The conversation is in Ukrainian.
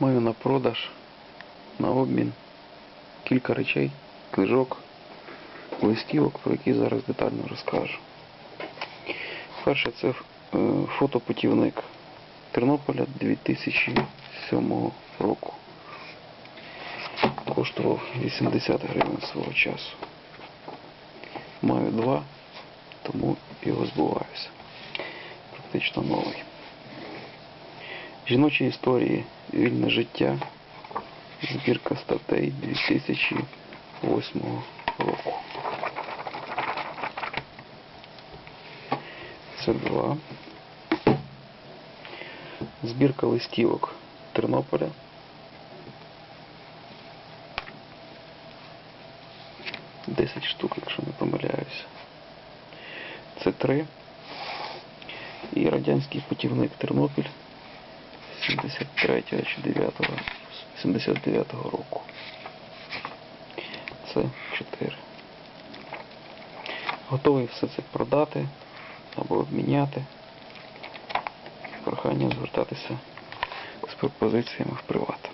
Маю на продаж, на обмін кілька речей, книжок, листівок, про які зараз детально розкажу. Перше це е, фотопутівник Тернополя 2007 року. Коштував 80 гривень свого часу. Маю два, тому його збуваюся. Практично новий. Жіночі історії Вільне життя. Збірка статей 2008 року. Це два. Збірка листівок Тернополя. Десять штук, якщо не помиляюся. Це три. І радянський путівник Тернопіль 73 чи 9 79 року. Це 4. Готовий все це продати або обміняти. Прохання звертатися з пропозиціями в приват.